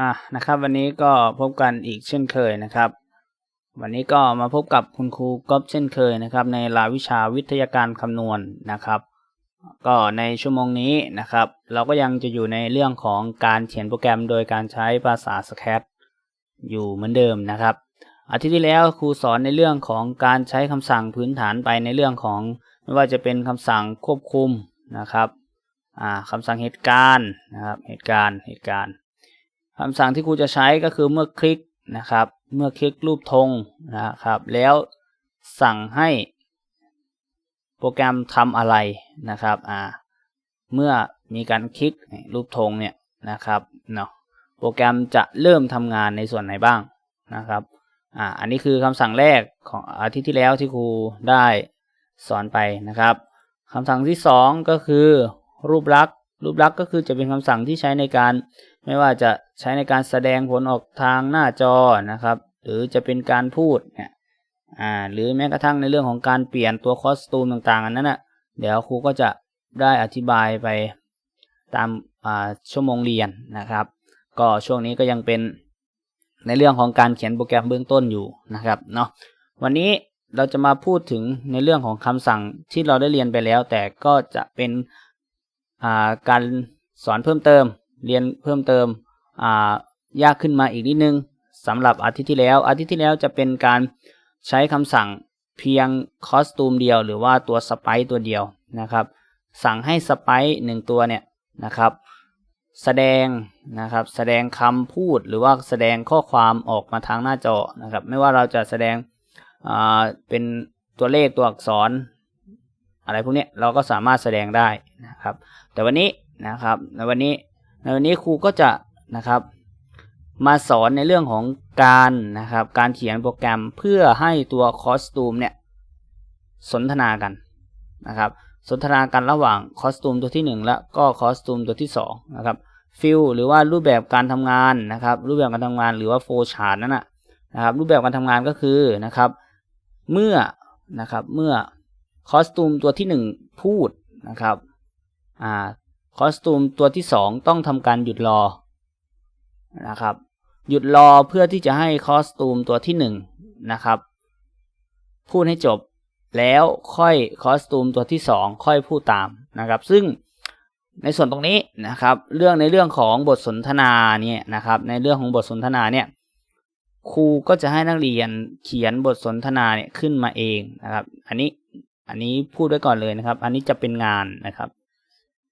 อะนะครับวันนี้ก็พบกันอีกเช่นเคยนะครับ วันนี้ก็มาพบกับคุณครูก๊อฟเช่นเคยนะครับ ในรายวิชาวิทยาการคำนวณนะครับ ก็ในชั่วโมงนี้นะครับ เราก็ยังจะอยู่ในเรื่องของการเขียนโปรแกรมโดยการใช้ภาษา Scratch อยู่เหมือนเดิมนะครับ อาทิตย์ที่แล้วครูสอนในเรื่องของการใช้คำสั่งพื้นฐานไปในเรื่องของไม่ว่าจะเป็นคำสั่งควบคุมนะครับอ่าคำสั่งเหตุการณ์นะครับเหตุการณ์เหตุการณ์ คำสั่งที่ครูจะใช้ก็คือเมื่อคลิกนะครับ เมื่อคลิกรูปธงนะครับ แล้วสั่งให้โปรแกรมทำอะไรนะครับอ่าเมื่อมีการคลิกรูปธงเนี่ยนะครับเนาะโปรแกรมจะเริ่มทำงานในส่วนไหนบ้างนะครับอ่าอันนี้คือคำสั่งแรกของอาทิตย์ที่แล้วที่ครูได้สอนไปนะครับคำสั่งที่สองก็คือรูปลักษณ์รูปลักษณ์ก็คือจะเป็นคำสั่งที่ใช้ในการไม่ว่าจะ ใช้ในการแสดงผลออกทางหน้าจอนะครับ หรือจะเป็นการพูดเนี่ยอ่าหรือแม้กระทั่งในเรื่องของการเปลี่ยนตัวคอสตูมต่างๆอันนั้นนะ่ะเดี๋ยวครูก็จะได้อธิบายไปตามอ่าชั่วโมงเรียนนะครับ ก็ช่วงนี้ก็ยังเป็นในเรื่องของการเขียนโปรแกรมเบื้องต้นอยู่นะครับเนาะวันนี้เราจะมาพูดถึงในเรื่องของคำสั่งที่เราได้เรียนไปแล้ว แต่ก็จะเป็นอ่าการสอนเพิ่มเติม เรียนเพิ่มเติม ยากขึ้นมาอีกนิดนึงสำหรับอาทิตย์ที่แล้ว อาทิตย์ที่แล้วจะเป็นการใช้คำสั่งเพียงคอสตูมเดียวหรือว่าตัวสไปตัวเดียวนะครับ สั่งให้สไปหนึ่งตัวเนี่ยนะครับ แสดงนะครับ แสดงคำพูดหรือว่าแสดงข้อความออกมาทางหน้าจอนะครับ ไม่ว่าเราจะแสดงอ่าเป็นตัวเลขตัวอักษร อะไรพวกนี้เราก็สามารถแสดงได้นะครับ แต่วันนี้นะครับในวันนี้ในวันนี้ครูก็จะ นะครับ มาสอนในเรื่องของการนะครับ การเขียนโปรแกรมเพื่อให้ตัวคอสตูมเนี่ยสนทนากันนะครับ สนทนากันระหว่างคอสตูมตัวที่ 1 และก็คอสตูมตัวที่2นะครับฟิลหรือว่ารูปแบบการทำงานนะครับ รูปแบบการทำงานหรือว่าโฟชาร์ตนั่นนะนะครับ รูปแบบการทำงานก็คือนะครับ เมื่อนะครับเมื่อคอสตูมตัวที่ 1 พูดนะครับอ่าคอสตูมตัวที่ 2 ต้องทำการหยุดรอ นะครับ หยุดรอเพื่อที่จะให้คอสตูมตัวที่1นนะครับ พูดให้จบแล้วค่อยคอสตูมตัวที่ 2 ค่อยพูดตามนะครับ ซึ่งในส่วนตรงนี้นะครับ เรื่องในเรื่องของบทสนทนาเนี่ยนะครับ ในเรื่องของบทสนทนาเนี่ยครูก็จะให้นักเรียนเขียนบทสนทนาเนี่ยขึ้นมาเองนะครับ อันนี้อันนี้พูดไว้ก่อนเลยนะครับ อันนี้จะเป็นงานนะครับ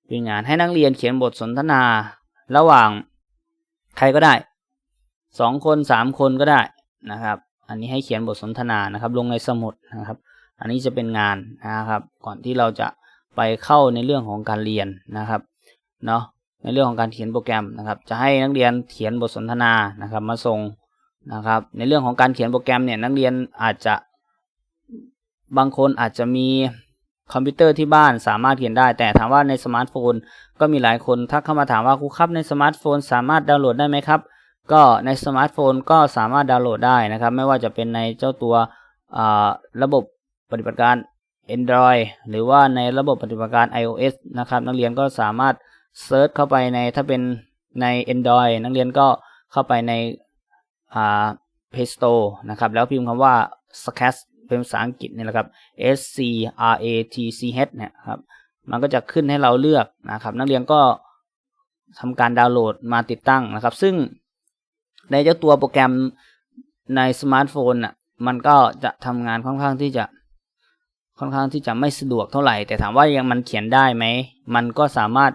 เป็นงานให้นักเรียนเขียนบทสนทนาระหว่าง ใครก็ได้สองคนสามคนก็ได้นะครับ อันนี้ให้เขียนบทสนทนานะครับ ลงในสมุดนะครับ อันนี้จะเป็นงานนะครับ ก่อนที่เราจะไปเข้าในเรื่องของการเรียนนะครับเนาะในเรื่องของการเขียนโปรแกรมนะครับ จะให้นักเรียนเขียนบทสนทนานะครับ มาส่งนะครับ ในเรื่องของการเขียนโปรแกรมเนี่ยนักเรียนอาจจะบางคนอาจจะมี คอมพิวเตอร์ที่บ้านสามารถเขียนได้ แต่ถามว่าในสมาร์ทโฟน ก็มีหลายคนทักเข้ามาถามว่าครูครับในสมาร์ทโฟน สามารถดาวน์โหลดได้ไหมครับ ก็ในสมาร์ทโฟนก็สามารถดาวน์โหลดได้นะครับ ไม่ว่าจะเป็นในเจ้าตัวระบบปฏิบัติการ Android หรือว่าในระบบปฏิบัติการ iOS นะครับ นักเรียนก็สามารถเซิร์ชเข้าไปในถ้าเป็นใน Android นักเรียนก็เข้าไปในอ่า Play Store นะครับ แล้วพิมพ์คำว่า s c a t เป็นภาษาอังกฤษนี่แหละครับ S C R A T C H เนี่ยครับ มันก็จะขึ้นให้เราเลือกนะครับ นักเรียนก็ทำการดาวน์โหลดมาติดตั้งนะครับ ซึ่งในเจ้าตัวโปรแกรมในสมาร์ทโฟนอะ มันก็จะทำงานค่อนข้างที่จะค่อนข้างที่จะไม่สะดวกเท่าไหร่ แต่ถามว่ายังมันเขียนได้ไหม มันก็สามารถ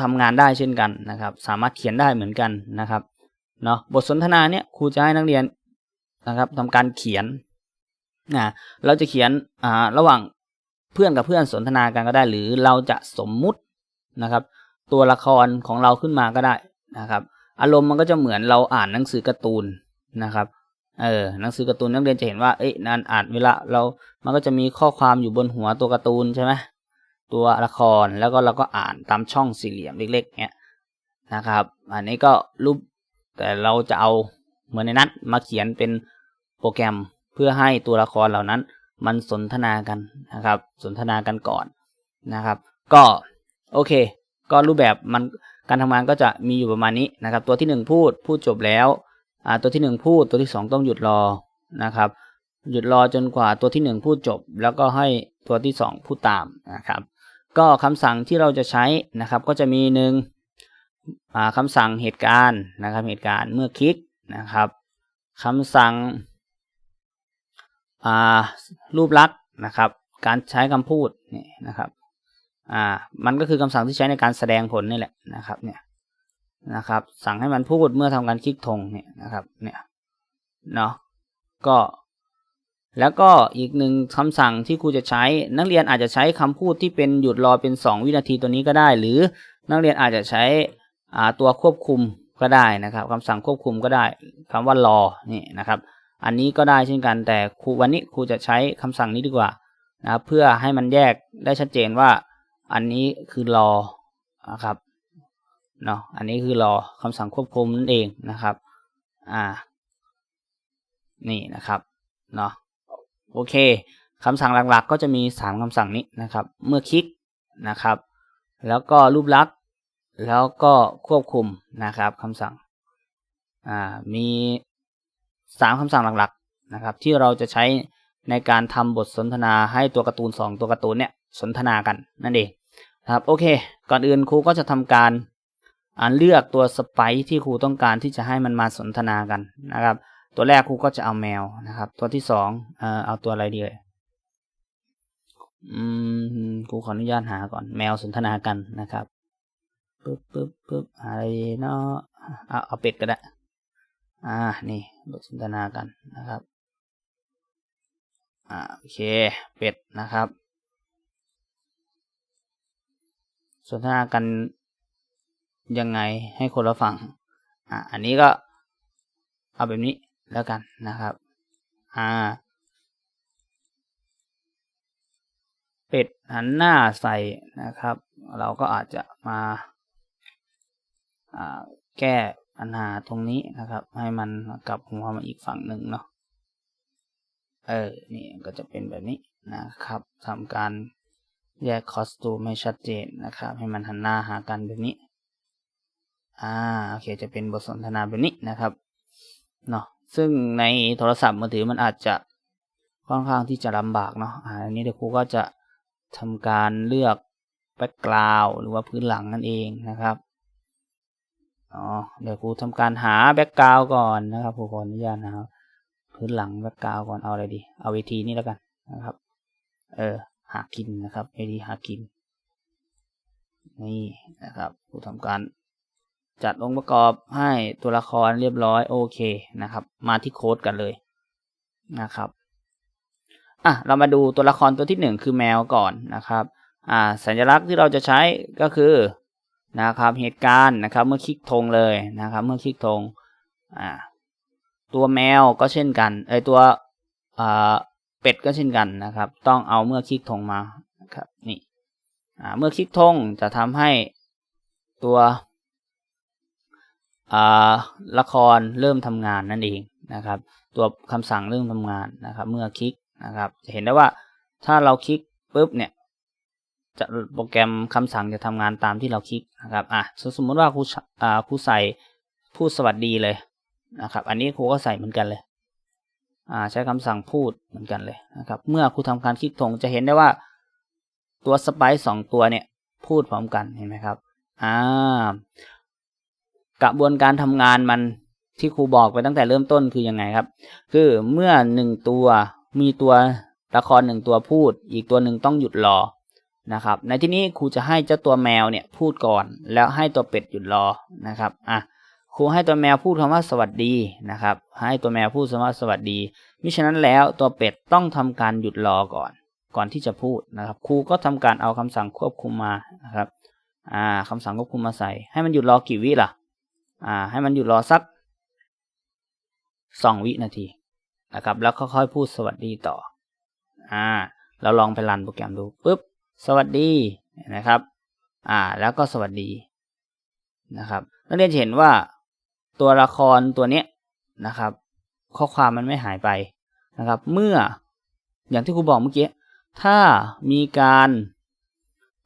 ทำงานได้เช่นกันนะครับ สามารถเขียนได้เหมือนกันนะครับเนาะบทสนทนาเนี่ยครูจะให้นักเรียนนะครับทำการเขียน นะเราจะเขียนอ่าระหว่างเพื่อนกับเพื่อนสนทนากันก็ได้ หรือเราจะสมมุตินะครับ ตัวละครของเราขึ้นมาก็ได้นะครับ อารมณ์มันก็จะเหมือนเราอ่านหนังสือการ์ตูนนะครับเออหนังสือการ์ตูนนักเรียนจะเห็นว่าเอ้ยนันอ่านเวลาเรา มันก็จะมีข้อความอยู่บนหัวตัวการ์ตูนใช่ไหมตัวละครแล้วก็เราก็อ่านตามช่องสี่เหลี่ยมเล็กๆเนี้ยนะครับ อันนี้ก็รูปแต่เราจะเอาเหมือนในนั้นมาเขียนเป็นโปรแกรม พื่อให้ตัวละครเหล่านั้นมันสนทนากันนะครับ สนทนากันก่อนนะครับ ก็โอเค ก็รูปแบบมันการทำงานก็จะมีอยู่ประมาณนี้นะครับ ตัวที่หนึ่งพูดพูดจบแล้วอ่าตัวที่หนึ่งพูดตัวที่สองต้องหยุดรอนะครับ หยุดรอจนกว่าตัวที่หนึ่งพูดจบ แล้วก็ให้ตัวที่สองพูดตามนะครับ ก็คำสั่งที่เราจะใช้นะครับ ก็จะมีหนึ่งคำสั่งเหตุการณ์นะครับ เหตุการณ์เมื่อคลิกนะครับคำสั่ง รูปลักษณ์นะครับ การใช้คำพูดนี่นะครับอ่ามันก็คือคำสั่งที่ใช้ในการแสดงผลนี่แหละนะครับเนี่ยนะครับ สั่งให้มันพูดเมื่อทำการคลิกธงเนี่ยนะครับเนี่ยเนาะก็แล้วก็อีกหนึ่งคำสั่งที่ครูจะใช้ นักเรียนอาจจะใช้คำพูดที่เป็นหยุดรอเป็น 2 วินาทีตัวนี้ก็ได้ หรือนักเรียนอาจจะใช้ตัวควบคุมก็ได้นะครับคำสั่งควบคุมก็ได้คำว่ารอนี่นะครับ อันนี้ก็ได้เช่นกันแต่ครูวันนี้ครูจะใช้คำสั่งนี้ดีกว่านะครับเพื่อให้มันแยกได้ชัดเจนว่า อันนี้คือรอนะครับเนาะอันนี้คือรอคำสั่งควบคุมนั่นเองนะครับอ่านี่นะครับเนาะโอเคคำสั่งหลักๆ ก็จะมีสามคำสั่งนี้นะครับ เมื่อคลิกนะครับ แล้วก็รูปลักษณ์แล้วก็ควบคุมนะครับคำสั่งอ่ามี สามคำสั่งหลักๆนะครับ ที่เราจะใช้ในการทำบทสนทนาให้ตัวการ์ตูนสองตัวการ์ตูนเนี่ยสนทนากันนั่นเองนะครับโอเค ก่อนอื่นครูก็จะทำการอ่านเลือกตัวสไปซ์ที่ครูต้องการที่จะให้มันมาสนทนากันนะครับ ตัวแรกครูก็จะเอาแมวนะครับ ตัวที่สองเออเอาตัวอะไรดีเลยอืมครูขออนุญาตหาก่อนแมวสนทนากันนะครับปึ๊บปึ๊บปึ๊บอะไรเนาะเอาเอาเป็ดก็ได้ อ่า นี่บทสนทนากันนะครับ อ่า โอเค เป็ดนะครับ สนทนากันยังไงให้คนละฝั่ง อ่า อันนี้ก็เอาแบบนี้แล้วกันนะครับ อ่า เป็ดหันหน้าใส่นะครับ เราก็อาจจะมา อ่า แก้ ปัญหาตรงนี้นะครับ ให้มันกลับหัวมาอีกฝั่งหนึ่งเนาะเออ นี่ก็จะเป็นแบบนี้นะครับทำการแยกคอสตูมให้ชัดเจนนะครับ ให้มันหันหน้าหากันแบบนี้ อ่า โอเค จะเป็นบทสนทนาแบบนี้นะครับ เนาะซึ่งในโทรศัพท์มือถือมันอาจจะค่อนข้างที่จะลำบากเนาะ อ่า อันนี้เดี๋ยวครูก็จะทำการเลือกแบ็กกราวหรือว่าพื้นหลังนั่นเองนะครับ อ๋อเดี๋ยวครูทำการหาแบ็กกราวก่อนนะครับครูขออนุญาตนะครับพื้นหลังแบ็กกราวก่อนเอาอะไรดี เอาเวทีนี่แล้วกันนะครับ เออ หากินนะครับเวทีหากิน นี่นะครับครูทำการจัดองค์ประกอบให้ตัวละครเรียบร้อยโอเคนะครับ มาที่โค้ดกันเลยนะครับอะเรามาดูตัวละครตัวที่หนึ่งคือแมวก่อนนะครับ อ่า สัญลักษณ์ที่เราจะใช้ก็คือ นะครับ เหตุการณ์นะครับ เมื่อคลิกธงเลยนะครับ เมื่อคลิกธงอ่าตัวแมวก็เช่นกันไอตัวอ่าเป็ดก็เช่นกันนะครับ ต้องเอาเมื่อคลิกธงมานะครับนี่อ่าเมื่อคลิกธงจะทำให้ตัวอ่าละครเริ่มทำงานนั่นเองนะครับ ตัวคำสั่งเริ่มทำงานนะครับ เมื่อคลิกนะครับ จะเห็นได้ว่าถ้าเราคลิกปุ๊บเนี่ย จะโปรแกรมคำสั่งจะทำงานตามที่เราคลิกนะครับอะสมมติว่าครูอ่าครูใส่พูดสวัสดีเลยนะครับ อันนี้ครูก็ใส่เหมือนกันเลยอ่าใช้คำสั่งพูดเหมือนกันเลยนะครับ เมื่อครูทำการคลิกธงจะเห็นได้ว่าตัวสไปซ์สองตัวเนี่ยพูดพร้อมกันเห็นไหมครับอ่ากระบวนการทำงานมันที่ครูบอกไปตั้งแต่เริ่มต้นคือยังไงครับ คือเมื่อหนึ่งตัวมีตัวละครหนึ่งตัวพูด อีกตัวหนึ่งต้องหยุดรอ นะครับ ในที่นี้ครูจะให้เจ้าตัวแมวเนี่ยพูดก่อน แล้วให้ตัวเป็ดหยุดรอนะครับอะครูให้ตัวแมวพูดคำว่าสวัสดีนะครับ ให้ตัวแมวพูดคำว่าสวัสดีมิฉะนั้นแล้วตัวเป็ดต้องทำการหยุดรอก่อน ก่อนที่จะพูดนะครับ ครูก็ทำการเอาคำสั่งควบคุมมานะครับอ่าคำสั่งควบคุมมาใส่ ให้มันหยุดรอกี่วิล่ะอ่าให้มันหยุดรอสักสองวินาทีนะครับ แล้วค่อยๆพูดสวัสดีต่ออ่าเราลองไปรันโปรแกรมดูปุ๊บ สวัสดีนะครับ อ่า แล้วก็สวัสดีนะครับ นักเรียนเห็นว่าตัวละครตัวเนี้ยนะครับ ข้อความมันไม่หายไปนะครับ เมื่ออย่างที่ครูบอกเมื่อกี้ ถ้ามีการ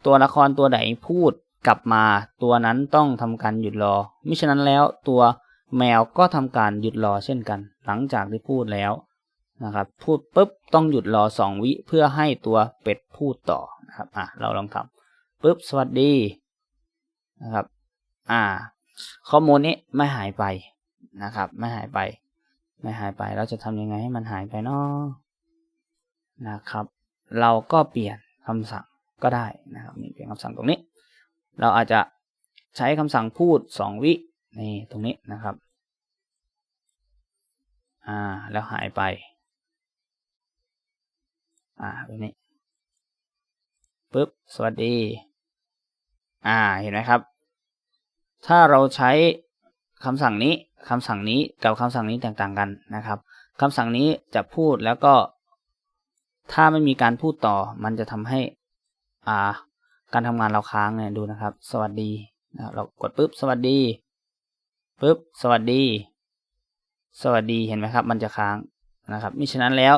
ตัวละครตัวไหนพูดกลับมา ตัวนั้นต้องทำการหยุดรอมิฉะนั้นแล้วตัวแมวก็ทำการหยุดรอเช่นกัน หลังจากที่พูดแล้วนะครับ พูดปุ๊บต้องหยุดรอสองวิเพื่อให้ตัวเป็ดพูดต่อ นะครับ อะ เราลองทำปุ๊บ สวัสดีนะครับ อ่า ข้อมูลนี้ไม่หายไปนะครับ ไม่หายไป ไม่หายไป เราจะทำยังไงให้มันหายไปเนาะนะครับ เราก็เปลี่ยนคำสั่งก็ได้นะครับนี่เปลี่ยนคำสั่งตรงนี้ เราอาจจะใช้คำสั่งพูดสองวินี่ตรงนี้นะครับ อ่า แล้วหายไป อ่าแบบนี้ ปุ๊บ สวัสดี อ่า เห็นไหมครับ ถ้าเราใช้คำสั่งนี้คำสั่งนี้กับคำสั่งนี้แตกต่างกันนะครับคำสั่งนี้จะพูดแล้วก็ ถ้าไม่มีการพูดต่อ มันจะทำให้ อ่า การทำงานเราค้างเนี่ยดูนะครับ สวัสดีนะเรากดปุ๊บ สวัสดีปุ๊บ สวัสดี สวัสดีเห็นไหมครับ มันจะค้างนะครับมิฉะนั้นแล้ว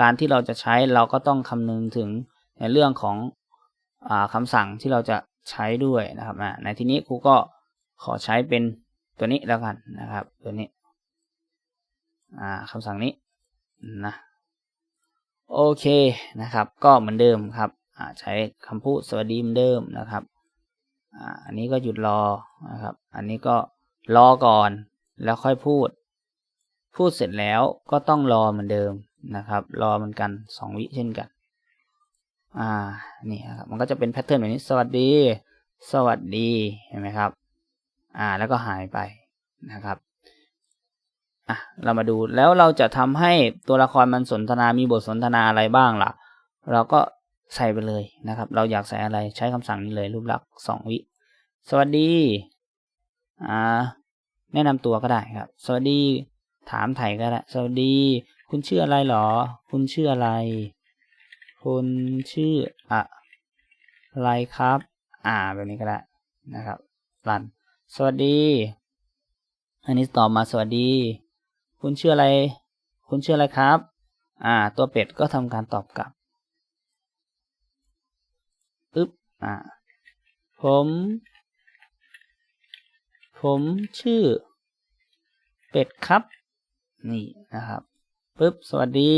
การที่เราจะใช้เราก็ต้องคำนึงถึง ในเรื่องของอ่าคำสั่งที่เราจะใช้ด้วยนะครับในที่นี้ครูก็ขอใช้เป็นตัวนี้แล้วกันนะครับ ตัวนี้อ่าคำสั่งนี้นะโอเคนะครับ ก็เหมือนเดิมครับใช้คำพูดสวัสดีเหมือนเดิมนะครับอันนี้ก็หยุดรอนะครับ อันนี้ก็รอก่อนแล้วค่อยพูด พูดเสร็จแล้วก็ต้องรอเหมือนเดิมนะครับ รอเหมือนกันสองวิเช่นกัน อ่านี่ครับมันก็จะเป็นแพทเทิร์นแบบนี้ สวัสดี สวัสดีเห็นไหมครับ อ่าแล้วก็หายไปนะครับอะเรามาดูแล้วเราจะทำให้ตัวละครมันสนทนามีบทสนทนาอะไรบ้างล่ะ เราก็ใส่ไปเลยนะครับ เราอยากใส่อะไรใช้คำสั่งนี้เลยรูปลักษณ์สองวิ สวัสดีอ่าแนะนำตัวก็ได้ครับ สวัสดีถามไถ่ก็ได้ สวัสดี คุณชื่ออะไรหรอ คุณชื่ออะไร คุณชื่ออะไรครับ อ่า แบบนี้ก็ได้นะครับ รัน สวัสดี อันนี้ตอบมาสวัสดี คุณชื่ออะไร คุณชื่ออะไรครับ อ่า ตัวเป็ดก็ทำการตอบกลับ อึ๊บ อ่า ผม ผมชื่อ เป็ดครับ นี่นะครับปึ๊บ สวัสดี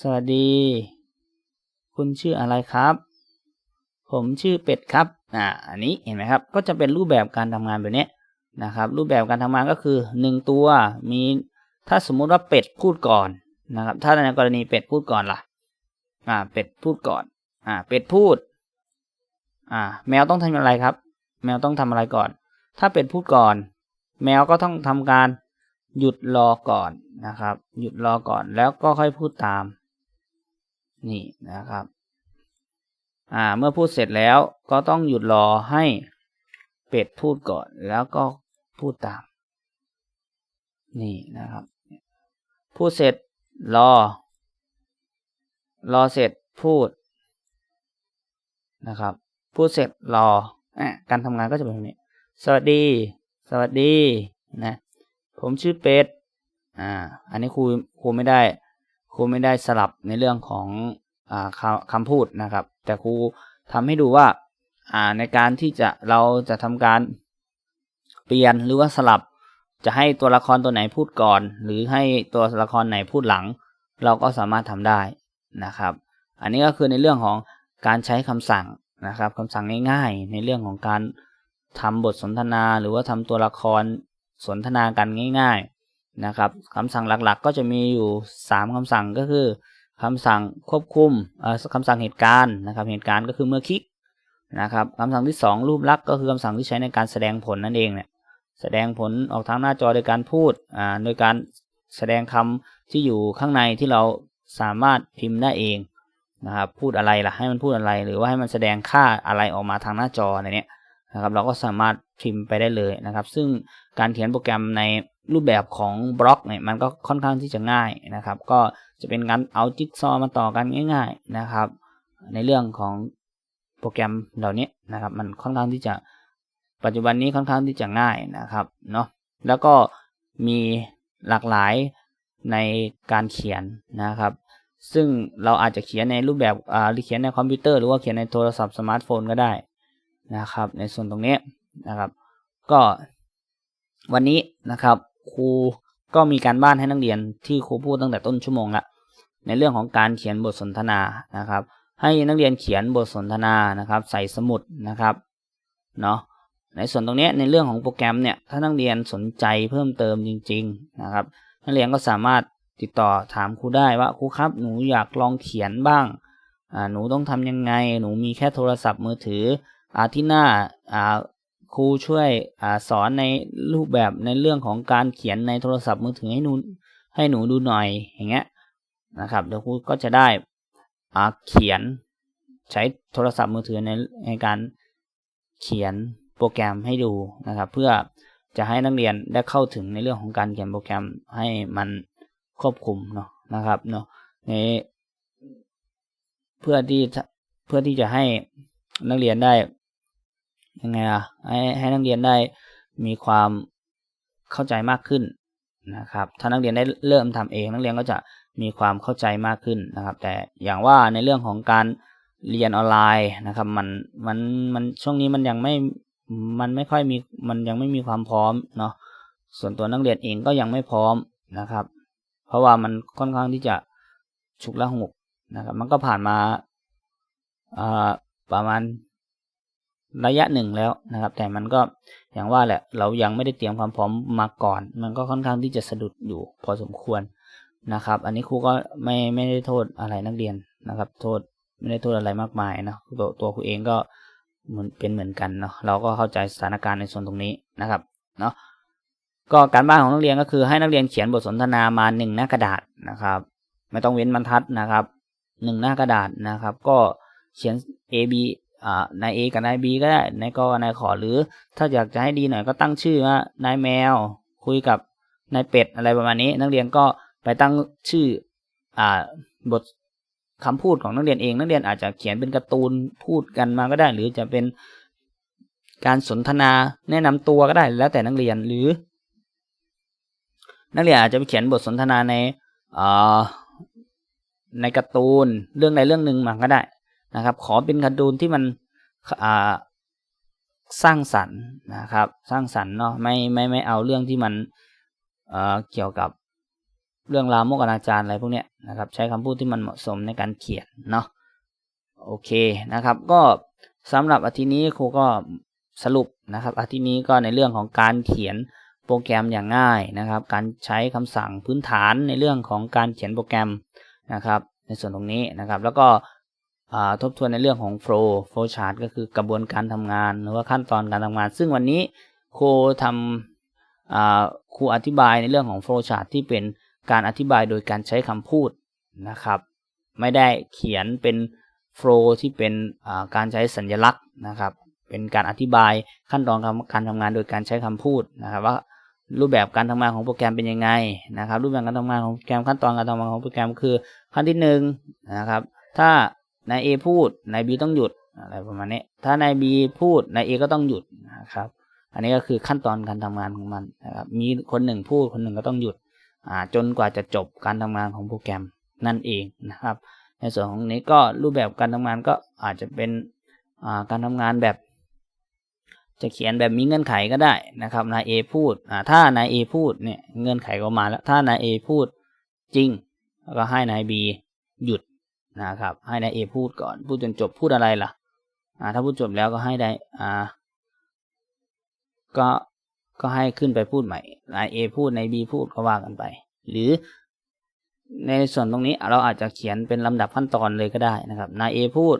สวัสดี คุณชื่ออะไรครับ ผมชื่อเป็ดครับ อ่า อันนี้เห็นไหมครับ ก็จะเป็นรูปแบบการทำงานแบบนี้นะครับ รูปแบบการทำงานก็คือหนึ่งตัว มี ถ้าสมมุติว่าเป็ดพูดก่อนนะครับ ถ้าในกรณีเป็ดพูดก่อนล่ะ อ่า เป็ดพูดก่อน อ่า เป็ดพูด อ่า แมวต้องทำอะไรครับ แมวต้องทำอะไรก่อน ถ้าเป็ดพูดก่อน แมวก็ต้องทำการหยุดรอก่อนนะครับ หยุดรอก่อนแล้วก็ค่อยพูดตาม นี่นะครับ อ่า เมื่อพูดเสร็จแล้วก็ต้องหยุดรอให้เป็ดพูดก่อนแล้วก็พูดตาม นี่นะครับ พูดเสร็จรอ รอเสร็จพูดนะครับ พูดเสร็จรออ่การทำงานก็จะเป็นแบบนี้ สวัสดี สวัสดีนะ ผมชื่อเป็ด อ่า อันนี้ครูครูไม่ได้ ครูไม่ได้สลับในเรื่องของอคำคำพูดนะครับ แต่ครูทำให้ดูว่าอ่าในการที่จะเราจะทำการเปลี่ยนหรือว่าสลับจะให้ตัวละครตัวไหนพูดก่อน หรือให้ตัวละครไหนพูดหลัง เราก็สามารถทำได้นะครับ อันนี้ก็คือในเรื่องของการใช้คำสั่งนะครับคำสั่งง่ายๆ ในเรื่องของการทำบทสนทนา หรือว่าทำตัวละครสนทนากันง่ายๆ นะครับคำสั่งหลักๆ ก็จะมีอยู่ 3คำสั่งก็คือคำสั่งควบคุมคำสั่งเหตุการณ์นะครับ เหตุการณ์ก็คือเมื่อคลิกนะครับคำสั่งที่ 2 รูปลักษณ์ก็คือคำสั่งที่ใช้ในการแสดงผลนั่นเองเนี่ยแสดงผลออกทางหน้าจอโดยการพูดอ่าโดยการแสดงคำที่อยู่ข้างในที่เราสามารถพิมพ์ได้เองนะครับพูดอะไรล่ะให้มันพูดอะไร หรือว่าให้มันแสดงค่าอะไรออกมาทางหน้าจออะไรเนี้ยนะครับเราก็สามารถพิมพ์ไปได้เลยนะครับ ซึ่งการเขียนโปรแกรมใน รูปแบบของบล็อกเนี่ยมันก็ค่อนข้างที่จะง่ายนะครับ ก็จะเป็นการเอาจิ๊กซอมาต่อกันง่าย ๆนะครับ ในเรื่องของโปรแกรมเหล่านี้นะครับ มันค่อนข้างที่จะปัจจุบันนี้ค่อนข้างที่จะง่ายนะครับเนาะแล้วก็มีหลากหลายในการเขียนนะครับ ซึ่งเราอาจจะเขียนในรูปแบบอ่าเขียนในคอมพิวเตอร์หรือว่าเขียนในโทรศัพท์สมาร์ทโฟนก็ได้นะครับ ในส่วนตรงนี้นะครับ ก็วันนี้นะครับ ครูก็มีการบ้านให้นักเรียนที่ครูพูดตั้งแต่ต้นชั่วโมงละในเรื่องของการเขียนบทสนทนานะครับ ให้นักเรียนเขียนบทสนทนานะครับ ใส่สมุดนะครับเนาะในส่วนตรงนี้ในเรื่องของโปรแกรมเนี่ยถ้านักเรียนสนใจเพิ่มเติมจริง ๆนะครับ นักเรียนก็สามารถติดต่อถามครูได้ว่าครูครับหนูอยากลองเขียนบ้างอ่าหนูต้องทำยังไง หนูมีแค่โทรศัพท์มือถืออาที่หน้าอ่า ครูช่วยอสอนในรูปแบบในเรื่องของการเขียนในโทรศัพท์มือถือให้หนูให้หนูดูหน่อยอย่างเงี้ยนะครับเดี๋ยวครูก็จะได้อาเขียนใช้โทรศัพท์มือถือในในการเขียนโปรแกรมให้ดูนะครับ เพื่อจะให้นักเรียนได้เข้าถึงในเรื่องของการเขียนโปรแกรมให้มันควบคุมเนาะนะครับเนาะในเพื่อที่เพื่อที่จะให้นักเรียนได้ ยังไงอะให้ให้นักเรียนได้มีความเข้าใจมากขึ้นนะครับ ถ้านักเรียนได้เริ่มทำเองนักเรียนก็จะมีความเข้าใจมากขึ้นนะครับ แต่อย่างว่าในเรื่องของการเรียนออนไลน์นะครับ มันมันมันช่วงนี้มันยังไม่มันไม่ค่อยมีมันยังไม่มีความพร้อมเนาะส่วนตัวนักเรียนเองก็ยังไม่พร้อมนะครับ เพราะว่ามันค่อนข้างที่จะฉุกละหุกนะครับ มันก็ผ่านมาประมาณ ระยะหนึ่งแล้วนะครับ แต่มันก็อย่างว่าแหละ เรายังไม่ได้เตรียมความพร้อมมาก่อน มันก็ค่อนข้างที่จะสะดุดอยู่พอสมควรนะครับ อันนี้ครูก็ไม่ไม่ได้โทษอะไรนักเรียนนะครับ โทษไม่ได้โทษอะไรมากมายนะตัวตัวครูเองก็เหมือนเป็นเหมือนกันเนาะเราก็เข้าใจสถานการณ์ในส่วนตรงนี้นะครับเนาะก็การบ้านของนักเรียนก็คือให้นักเรียนเขียนบทสนทนามาหนึ่งหน้ากระดาษนะครับ ไม่ต้องเว้นบรรทัดนะครับหนึ่งหน้ากระดาษนะครับ ก็เขียน A B อ่า นาย A กับนาย B ก็ได้นายกกับนายขอหรือ ถ้าอยากจะให้ดีหน่อยก็ตั้งชื่อว่านายแมว คุยกับนายเป็ดอะไรประมาณนี้ นักเรียนก็ไปตั้งชื่ออ่าบทคำพูดของนักเรียนเอง นักเรียนอาจจะเขียนเป็นการ์ตูนพูดกันมาก็ได้ หรือจะเป็นการสนทนาแนะนำตัวก็ได้แล้วแต่นักเรียนหรือ นักเรียนอาจจะไปเขียนบทสนทนาในอ่าในการ์ตูนเรื่องใดเรื่องหนึ่งมาก็ได้ นะครับ ขอเป็นการ์ตูนที่มันสร้างสรรค์นะครับ สร้างสรรค์เนาะไม่ไม่ไม่เอาเรื่องที่มันเเกี่ยวกับเรื่องราวมกอนาจารอะไรพวกเนี้ยนะครับ ใช้คำพูดที่มันเหมาะสมในการเขียนเนาะโอเคนะครับ ก็สำหรับอาทิตย์นี้ครูก็สรุปนะครับอาทิตย์นี้ก็ในเรื่องของการเขียนโปรแกรมอย่างง่ายนะครับ การใช้คำสั่งพื้นฐานในเรื่องของการเขียนโปรแกรมนะครับ ในส่วนตรงนี้นะครับ แล้วก็ ทบทวนในเรื่องของ flow flow chart ก็คือกระบวนการทำงานหรือว่าขั้นตอนการทำงาน ซึ่งวันนี้ครูทำครูอธิบายในเรื่องของ flow chart ที่เป็นการอธิบายโดยการใช้คำพูดนะครับ ไม่ได้เขียนเป็น flow ที่เป็นการใช้สัญลักษณ์นะครับ เป็นการอธิบายขั้นตอนการทำงานโดยการใช้คำพูดนะครับว่ารูปแบบการทำงานของโปรแกรมเป็นยังไงนะครับ รูปแบบการทำงานของโปรแกรมขั้นตอนการทำงานของโปรแกรมคือขั้นที่หนึ่งนะครับถ้า นาย A พูดนาย B ต้องหยุดอะไรประมาณนี้ ถ้านาย B พูดนาย A ก็ต้องหยุดนะครับ อันนี้ก็คือขั้นตอนการทำงานของมันนะครับ มีคนหนึ่งพูดคนหนึ่งก็ต้องหยุดอ่าจนกว่าจะจบการทำงานของโปรแกรมนั่นเองนะครับ ในส่วนของนี้ก็รูปแบบการทำงานก็อาจจะเป็นอ่าการทำงานแบบ จะเขียนแบบมีเงื่อนไขก็ได้นะครับนาย A พูดอ่าถ้านาย A พูดเนี่ยเงื่อนไขก็มาแล้วถ้านาย A พูดจริง แล้วก็ให้นาย B หยุด นะครับ ให้นาย A พูดก่อน พูดจนจบพูดอะไรล่ะ อ่า ถ้าพูดจบแล้วก็ให้ได้อ่า ก็ก็ให้ขึ้นไปพูดใหม่นาย A พูดนาย B พูดก็ว่ากันไป หรือในส่วนตรงนี้เราอาจจะเขียนเป็นลำดับขั้นตอนเลยก็ได้นะครับ นาย A พูด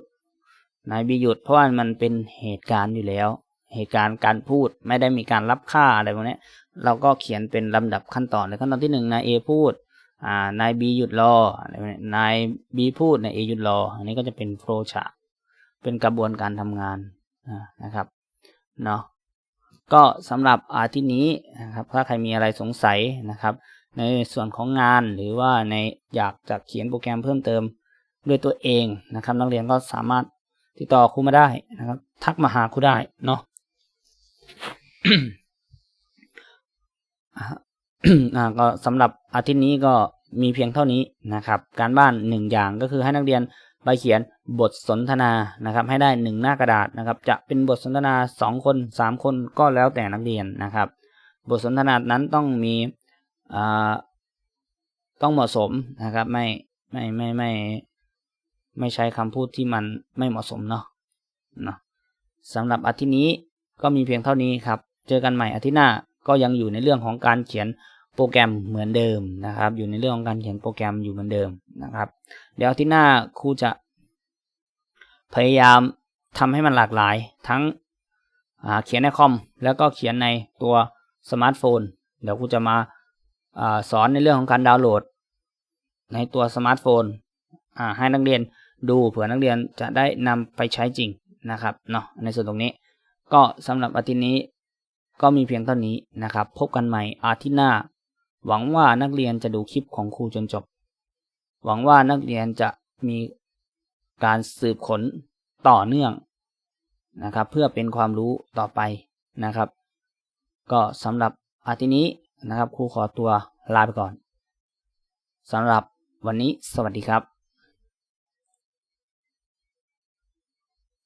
นาย B หยุดเพราะว่ามันเป็นเหตุการณ์อยู่แล้ว เหตุการณ์การพูดไม่ได้มีการรับค่าอะไรพวกนี้เราก็เขียนเป็นลำดับขั้นตอนเลยขั้นตอนที่หนึ่งนาย A พูด อ่านาย B หยุดรอนาย B พูดนาย A หยุดรอ อันนี้ก็จะเป็นโฟล์ชาเป็นกระบวนการทำงานนะครับเนาะก็สำหรับอาทิตย์นี้นะครับถ้าใครมีอะไรสงสัยนะครับ ในส่วนของงานหรือว่าในอยากจะเขียนโปรแกรมเพิ่มเติมด้วยตัวเองนะครับ นักเรียนก็สามารถติดต่อครูมาได้นะครับ ทักมาหาครูได้เนาะ ก็สำหรับอาทิตย์นี้ก็มีเพียงเท่านี้นะครับ การบ้านหนึ่งอย่างก็คือให้นักเรียนไปเขียนบทสนทนานะครับ ให้ได้หนึ่งหน้ากระดาษนะครับ จะเป็นบทสนทนาสองคนสามคนก็แล้วแต่นักเรียนนะครับ บทสนทนานั้นต้องมีอ่าต้องเหมาะสมนะครับไม่ไม่ไม่ไม่ไม่ใช้คำพูดที่มันไม่เหมาะสมเนาะเนาะสำหรับอาทิตย์นี้ก็มีเพียงเท่านี้ครับ เจอกันใหม่อาทิตย์หน้าก็ยังอยู่ในเรื่องของการเขียน โปรแกรมเหมือนเดิมนะครับ อยู่ในเรื่องของการเขียนโปรแกรมอยู่เหมือนเดิมนะครับ เดี๋ยวอาทิตย์หน้าครูจะ พยายามทำให้มันหลากหลาย ทั้งเขียนในคอม แล้วก็เขียนในตัวสมาร์ทโฟน เดี๋ยวครูจะมาอาสอนในเรื่องของการดาวน์โหลด ในตัวสมาร์ทโฟนให้นักเรียนดูเผื่อนักเรียนจะได้นำไปใช้จริงนะครับเนาะในส่วนตรงนี้ ก็สำหรับอาทิตย์นี้ก็มีเพียงเท่านี้นะครับ พบกันใหม่อาทิตย์หน้า หวังว่านักเรียนจะดูคลิปของครูจนจบ หวังว่านักเรียนจะมีการสืบขนต่อเนื่องนะครับ เพื่อเป็นความรู้ต่อไปนะครับ ก็สำหรับอาทิตย์นี้นะครับครูขอตัวลาไปก่อนสำหรับวันนี้สวัสดีครับ